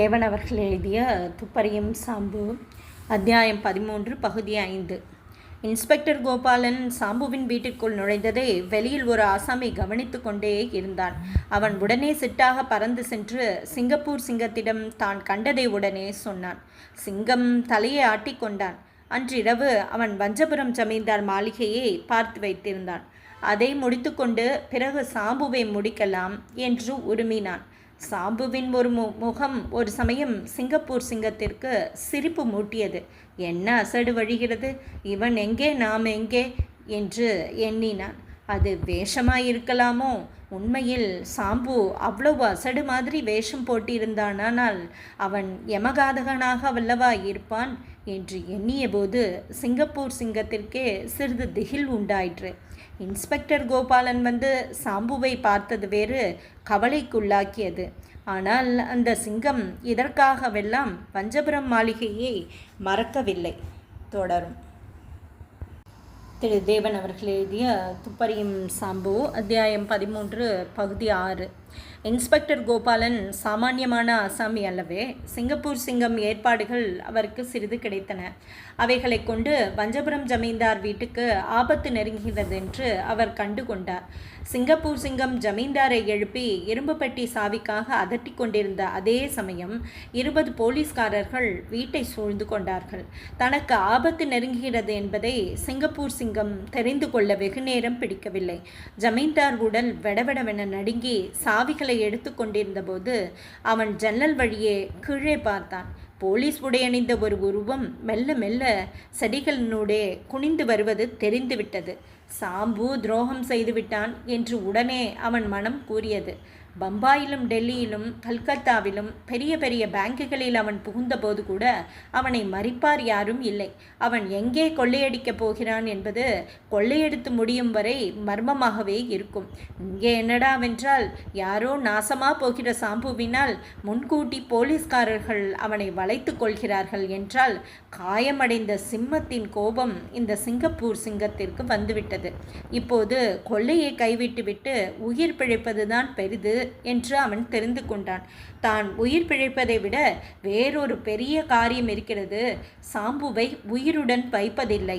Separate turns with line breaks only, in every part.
தேவன் அவர்கள் எழுதிய துப்பறியும் சாம்பு அத்தியாயம் பதிமூன்று பகுதி ஐந்து. இன்ஸ்பெக்டர் கோபாலன் சாம்புவின் வீட்டிற்குள் நுழைந்ததை வெளியில் ஒரு ஆசாமி கவனித்து கொண்டே இருந்தான். அவன் உடனே சிட்டாக பறந்து சென்று சிங்கப்பூர் சிங்கத்திடம் தான் கண்டதை உடனே சொன்னான். சிங்கம் தலையை ஆட்டிக்கொண்டான் அன்றிரவு அவன் வஞ்சபுரம் ஜமீன்தார் மாளிகையை பார்த்து வைத்திருந்தான். அதை முடித்துக்கொண்டு பிறகு சாம்புவை முடிக்கலாம் என்று உருமினான். சாம்புவின் ஒரு மு முகம் ஒரு சமயம் சிங்கப்பூர் சிங்கத்திற்கு சிரிப்பு மூட்டியது. என்ன அசடு வழிகிறது? இவன் எங்கே நாம் எங்கே? என்று எண்ணினான். அது வேஷமாயிருக்கலாமோ? உண்மையில் சாம்பு அவ்வளவு அசடு மாதிரி வேஷம் போட்டிருந்தானால் அவன் யமகாதகனாக வல்லவா இருப்பான்? என்று எண்ணியபோது சிங்கப்பூர் சிங்கத்திற்கே சிறிது திகில் உண்டாயிற்று. இன்ஸ்பெக்டர் கோபாலன் வந்து சாம்புவை பார்த்தது வேறு கவலைக்குள்ளாக்கியது. ஆனால் அந்த சிங்கம் இதற்காகவெல்லாம் பஞ்சபுரம் மாளிகையை மறக்கவில்லை. தொடரும். திரு. தேவன் அவர்கள் எழுதிய துப்பறியும் சாம்பு அத்தியாயம் பதிமூன்று பகுதி ஆறு. இன்ஸ்பெக்டர் கோபாலன் சாமானியமான அசாமி அல்லவே சிங்கப்பூர் சிங்கம் ஏற்பாடுகள் அவருக்கு சிறிது கிடைத்தன. அவைகளை கொண்டு வஞ்சபுரம் ஜமீன்தார் வீட்டுக்கு ஆபத்து நெருங்குகிறது என்று அவர் கண்டு கொண்டார் சிங்கப்பூர் சிங்கம் ஜமீன்தாரை எழுப்பி இரும்பு பெட்டி சாவிக்காக அதட்டி கொண்டிருந்த அதே சமயம் இருபது போலீஸ்காரர்கள் வீட்டை சூழ்ந்து கொண்டார்கள். தனக்கு ஆபத்து நெருங்குகிறது என்பதை சிங்கப்பூர் சிங்கம் தெரிந்து கொள்ள வெகுநேரம் பிடிக்கவில்லை. ஜமீன்தார் உடல் வெடவெடவென நடுங்கி சாவிகளை எடுத்து கொண்டிருந்த போது அவன் ஜன்னல் வழியே கீழே பார்த்தான். போலீஸ் உடையணிந்த ஒரு உருவம் மெல்ல மெல்ல செடிகளினூடே குனிந்து வருவது தெரிந்துவிட்டது. சாம்பு துரோகம் செய்துவிட்டான் என்று உடனே அவன் மனம் கூறியது. பம்பாயிலும் டெல்லியிலும் கல்கத்தாவிலும் பெரிய பெரிய பேங்குகளில் அவன் புகுந்தபோது கூட அவனை மறிப்பார் யாரும் இல்லை. அவன் எங்கே கொள்ளையடிக்கப் போகிறான் என்பது கொள்ளையடித்து முடியும் வரை மர்மமாகவே இருக்கும். இங்கே என்னடாவென்றால் யாரோ நாசமாக போகிற சாம்புவினால் முன்கூட்டி போலீஸ்காரர்கள் அவனை வளைத்து கொள்கிறார்கள் என்றால் காயமடைந்த சிம்மத்தின் கோபம் இந்த சிங்கப்பூர் சிங்கத்திற்கு வந்துவிட்டது. இப்போது கொள்ளையை கைவிட்டுவிட்டு உயிர் பிழைப்பதுதான் பெரிது என்று அவன் தெரிந்து கொண்டான். தான் உயிர் பிழைப்பதை விட வேறொரு பெரிய காரியம் இருக்கிறது. சாம்புவை உயிருடன் வைப்பதில்லை.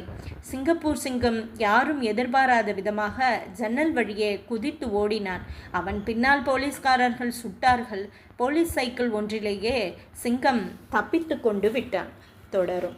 சிங்கப்பூர் சிங்கம் யாரும் எதிர்பாராத விதமாக ஜன்னல் வழியே குதித்து ஓடினான். அவன் பின்னால் போலீஸ்காரர்கள் சுட்டார்கள். போலீஸ் சைக்கிள் ஒன்றிலேயே சிங்கம் தப்பித்து கொண்டு விட்டான். தொடரும்.